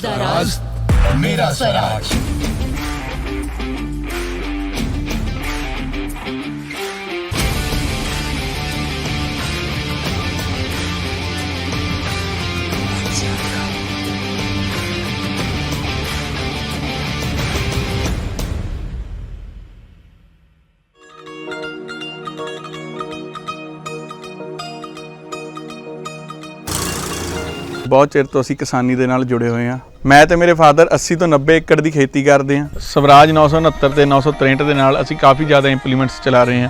Daraž, Daraž, Mira Saraj. ਬਹੁਤ ਚਿਰ ਤੋਂ ਅਸੀਂ ਕਿਸਾਨੀ ਦੇ ਨਾਲ ਜੁੜੇ ਹੋਏ ਹਾਂ। ਮੈਂ ਤੇ ਮੇਰੇ ਫਾਦਰ 80 ਤੋਂ 90 ਏਕੜ ਦੀ ਖੇਤੀ ਕਰਦੇ ਹਾਂ। ਸਵਰਾਜ 969 ਤੇ 963 ਦੇ ਨਾਲ ਅਸੀਂ ਕਾਫੀ ਜ਼ਿਆਦਾ ਇੰਪਲੀਮੈਂਟਸ ਚਲਾ ਰਹੇ ਹਾਂ।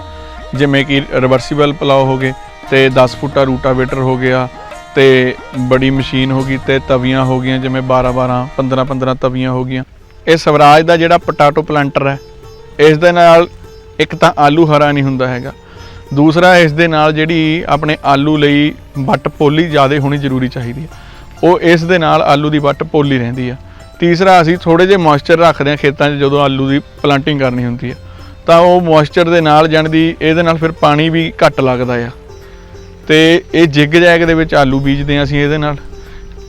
ਜਿਵੇਂ ਕਿ ਰਿਵਰਸੀਬਲ ਪਲਾਓ ਹੋ ਗਏ ਤੇ 10 ਫੁੱਟਾ ਰੂਟਾਵੇਟਰ ਹੋ ਗਿਆ ਤੇ ਬੜੀ ਮਸ਼ੀਨ ਹੋ ਗਈ ਤੇ ਤਵੀਆਂ ਹੋ ਗਈਆਂ, ਜਿਵੇਂ 12 12 15 15 ਤਵੀਆਂ ਹੋ ਗਈਆਂ। ਇਹ ਸਵਰਾਜ ਦਾ ਜਿਹੜਾ ਪੋਟਾਟੋ ਪਲਾਂਟਰ ਹੈ, ਇਸ ਦੇ ਨਾਲ ਇੱਕ ਤਾਂ ਆਲੂ ਹਰਾ ਨਹੀਂ ਹੁੰਦਾ ਹੈਗਾ। ਦੂਸਰਾ, ਇਸ ਦੇ ਨਾਲ ਜਿਹੜੀ ਆਪਣੇ ਆਲੂ ਲਈ ਵੱਟ ਪੋਲੀ ਜ਼ਿਆਦਾ ਹੋਣੀ ਜ਼ਰੂਰੀ ਚਾਹੀਦੀ ਹੈ। ਉਹ ਇਸ ਦੇ ਨਾਲ ਆਲੂ ਦੀ ਵੱਟ ਪੋਲੀ ਰਹਿੰਦੀ ਆ। ਤੀਸਰਾ, ਅਸੀਂ ਥੋੜੇ ਜਿਹਾ ਮੋਇਸਚਰ ਰੱਖਦੇ ਹਾਂ ਖੇਤਾਂ 'ਚ ਜਦੋਂ ਆਲੂ ਦੀ ਪਲਾਂਟਿੰਗ ਕਰਨੀ ਹੁੰਦੀ ਆ। ਤਾਂ ਉਹ ਮੋਇਸਚਰ ਦੇ ਨਾਲ ਜਾਣ ਦੀ ਇਹਦੇ ਨਾਲ ਫਿਰ ਪਾਣੀ ਵੀ ਘੱਟ ਲੱਗਦਾ ਆ। ਤੇ ਇਹ ਜਿੱਗ ਜੈਗ ਦੇ ਵਿੱਚ ਆਲੂ ਬੀਜਦੇ ਹਾਂ ਅਸੀਂ ਇਹਦੇ ਨਾਲ।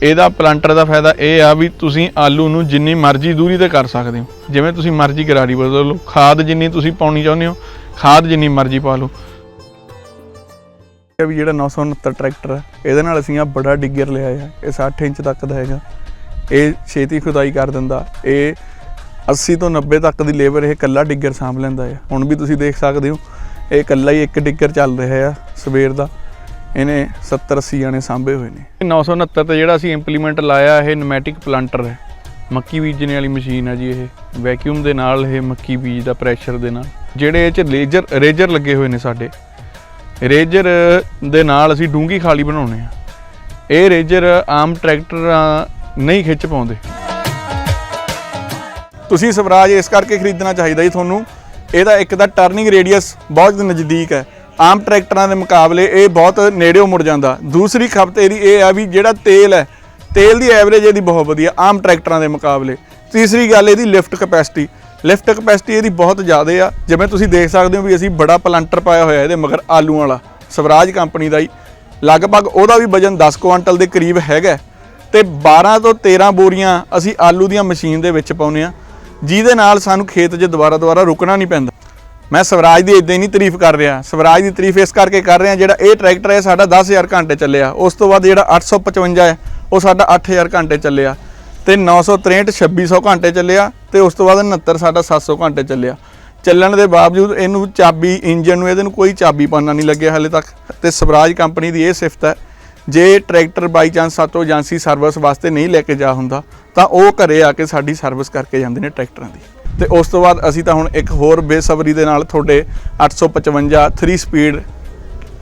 ਇਹਦਾ ਪਲਾਂਟਰ ਦਾ ਫਾਇਦਾ ਇਹ ਆ ਵੀ ਤੁਸੀਂ ਆਲੂ ਨੂੰ ਜਿੰਨੀ ਮਰਜ਼ੀ ਦੂਰੀ ਤੇ ਕਰ ਸਕਦੇ ਹੋ। ਜਿਵੇਂ ਤੁਸੀਂ ਮਰਜ਼ੀ ਗਰਾਰੀ ਬਦਲ ਲਓ ਖਾਦ ਜਿੰਨੀ ਤੁਸੀਂ ਪਾਉਣੀ ਚਾਹੁੰਦੇ ਹੋ, ਖਾਦ ਜਿੰਨੀ ਮਰਜ਼ੀ ਪਾ ਲਓ। ਇਹ ਵੀ ਜਿਹੜਾ 969 ਟਰੈਕਟਰ ਹੈ ਇਹਦੇ ਨਾਲ ਅਸੀਂ ਆ ਬੜਾ ਡਿੱਗਰ ਲਿਆ ਹੈ ਇਹ 60 ਇੰਚ ਤੱਕ ਦਾ ਹੈਗਾ। ਇਹ ਛੇਤੀ ਖੁਦਾਈ ਕਰ ਦਿੰਦਾ। ਇਹ 80 ਤੋਂ 90 ਤੱਕ ਦੀ ਲੇਬਰ ਇਹ ਕੱਲਾ ਡਿੱਗਰ ਸਾਂਭ ਲੈਂਦਾ ਹੈ ਹੁਣ ਵੀ ਤੁਸੀਂ ਦੇਖ ਸਕਦੇ ਹੋ, ਇਹ ਕੱਲਾ ਹੀ ਇੱਕ ਡਿੱਗਰ ਚੱਲ ਰਿਹਾ ਆ ਸਵੇਰ ਦਾ। ਇਹਨੇ 70 80 ਜਾਣੇ ਸਾਂਭੇ ਹੋਏ ਨੇ। 969 ਤੇ ਜਿਹੜਾ ਅਸੀਂ ਇੰਪਲੀਮੈਂਟ ਲਾਇਆ, ਇਹ ਨਮੈਟਿਕ ਪਲਾਂਟਰ ਹੈ। ਮੱਕੀ ਬੀਜਣ ਵਾਲੀ ਮਸ਼ੀਨ ਹੈ ਜੀ ਇਹ। ਵੈਕਿਊਮ ਦੇ ਨਾਲ ਇਹ ਮੱਕੀ ਬੀਜਦਾ ਪ੍ਰੈਸ਼ਰ ਦੇ ਨਾਲ। ਜਿਹੜੇ ਇਹ ਚ ਲੇਜ਼ਰ ਰੇਜਰ ਲੱਗੇ ਹੋਏ ਨੇ ਸਾਡੇ। ਰੇਜਰ ਦੇ ਨਾਲ ਅਸੀਂ ਡੂੰਗੀ ਖਾਲੀ ਬਣਾਉਨੇ ਆ। ਇਹ ਰੇਜਰ ਆਮ ਟਰੈਕਟਰਾਂ ਨਹੀਂ ਖਿੱਚ ਪਾਉਂਦੇ। ਤੁਸੀਂ ਸਵਰਾਜ ਇਸ ਕਰਕੇ ਖਰੀਦਣਾ ਚਾਹੀਦਾ ਜੀ ਤੁਹਾਨੂੰ। ਇਹਦਾ ਇੱਕ ਤਾਂ ਟਰਨਿੰਗ ਰੇਡੀਅਸ ਬਹੁਤ ਨਜ਼ਦੀਕ ਹੈ। ਆਮ ਟਰੈਕਟਰਾਂ ਦੇ ਮੁਕਾਬਲੇ ਇਹ ਬਹੁਤ ਨੇੜਿਓਂ ਮੁੜ ਜਾਂਦਾ। ਦੂਸਰੀ ਖਪਤ ਇਹਦੀ ਇਹ ਆ ਵੀ ਜਿਹੜਾ ਤੇਲ ਹੈ ਤੇਲ ਦੀ ਐਵਰੇਜ ਇਹਦੀ ਬਹੁਤ ਵਧੀਆ, ਆਮ ਟਰੈਕਟਰਾਂ ਦੇ ਮੁਕਾਬਲੇ। ਤੀਸਰੀ ਗੱਲ, ਇਹਦੀ ਲਿਫਟ ਕਪੈਸਿਟੀ ਲਿਫਟ ਕਪੈਸਿਟੀ ਇਹਦੀ ਬਹੁਤ ਜ਼ਿਆਦਾ ਆ। ਜਿਵੇਂ ਤੁਸੀਂ ਦੇਖ ਸਕਦੇ ਹੋ ਵੀ ਅਸੀਂ ਬੜਾ ਪਲਾਂਟਰ ਪਾਇਆ ਹੋਇਆ ਇਹਦੇ ਮਗਰ ਆਲੂ ਵਾਲਾ, ਸਵਰਾਜ ਕੰਪਨੀ ਦਾ ਹੀ। ਲਗਭਗ ਉਹਦਾ ਵੀ ਵਜਨ 10 ਕੁਆਂਟਲ ਦੇ ਕਰੀਬ ਹੈਗਾ। ਤੇ 12 ਤੋਂ 13 ਬੋਰੀਆਂ ਅਸੀਂ ਆਲੂ ਦੀਆਂ ਮਸ਼ੀਨ ਦੇ ਵਿੱਚ ਪਾਉਨੇ ਆ ਜਿਹਦੇ ਨਾਲ ਸਾਨੂੰ ਖੇਤ 'ਚ ਦੁਬਾਰਾ ਦੁਬਾਰਾ ਰੁਕਣਾ ਨਹੀਂ ਪੈਂਦਾ। ਮੈਂ ਸਵਰਾਜ ਦੀ ਇਦਾਂ ਹੀ ਨਹੀਂ ਤਾਰੀਫ ਕਰ ਰਿਹਾ। ਸਵਰਾਜ ਦੀ ਤਾਰੀਫ ਇਸ ਕਰਕੇ ਕਰ ਰਿਹਾ ਜਿਹੜਾ ਇਹ ਟਰੈਕਟਰ ਹੈ, ਸਾਡਾ 10000 ਘੰਟੇ ਚੱਲਿਆ। ਉਸ ਤੋਂ ਬਾਅਦ ਜਿਹੜਾ 855 ਹੈ ਉਹ ਸਾਡਾ 8000 ਘੰਟੇ ਚੱਲਿਆ ਤੇ 963 2600 ਘੰਟੇ ਚੱਲਿਆ ਤੇ ਉਸ ਤੋਂ ਬਾਅਦ 69 ਸਾਡਾ 700 ਘੰਟੇ ਚੱਲਿਆ। ਚੱਲਣ ਦੇ ਬਾਵਜੂਦ ਇਹਨੂੰ ਚਾਬੀ ਇੰਜਨ ਨੂੰ ਇਹਦੇ ਨੂੰ ਕੋਈ ਚਾਬੀ ਪਾਣਾ ਨਹੀਂ ਲੱਗਿਆ ਹਲੇ ਤੱਕ ਤੇ ਸਵਰਾਜ ਕੰਪਨੀ ਦੀ ਇਹ ਸਿਫਤ ਹੈ, ਜੇ ਟਰੈਕਟਰ ਬਾਈ ਚਾਂਸ ਸਾਤੋਂ ਏਜੰਸੀ ਸਰਵਿਸ ਵਾਸਤੇ ਨਹੀਂ ਲੈ ਕੇ ਜਾ ਹੁੰਦਾ, ਤਾਂ ਉਹ ਘਰੇ ਆ ਕੇ ਸਾਡੀ ਸਰਵਿਸ ਕਰਕੇ ਜਾਂਦੇ ਨੇ ਟਰੈਕਟਰਾਂ ਦੀ। ਤੇ ਉਸ ਤੋਂ ਬਾਅਦ ਅਸੀਂ ਤਾਂ ਹੁਣ ਇੱਕ ਹੋਰ ਬੇਸਬਰੀ ਦੇ ਨਾਲ ਤੁਹਾਡੇ 855 3 ਸਪੀਡ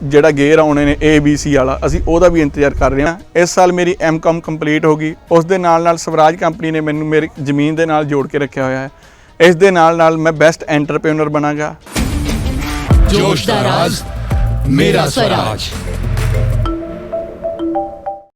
ਜਿਹੜਾ ਗੇਅਰ ਆਉਣੇ ਨੇ ਏ ਬੀ ਸੀ ਵਾਲਾ, ਅਸੀਂ ਉਹਦਾ ਵੀ ਇੰਤਜ਼ਾਰ ਕਰ ਰਹੇ ਹਾਂ। ਇਸ ਸਾਲ ਮੇਰੀ M.Com ਕੰਪਲੀਟ ਹੋ ਗਈ। ਉਸ ਦੇ ਨਾਲ ਨਾਲ ਸਵਰਾਜ ਕੰਪਨੀ ਨੇ ਮੈਨੂੰ ਮੇਰੀ ਜ਼ਮੀਨ ਦੇ ਨਾਲ ਜੋੜ ਕੇ ਰੱਖਿਆ ਹੋਇਆ ਹੈ। ਇਸ ਦੇ ਨਾਲ ਨਾਲ ਮੈਂ ਬੈਸਟ ਐਂਟਰਪ੍ਰੀਨਰ ਬਣਾਂਗਾ। ਜੋਸ਼ ਦਾ ਰਾਜ, ਮੇਰਾ ਸਵਰਾਜ।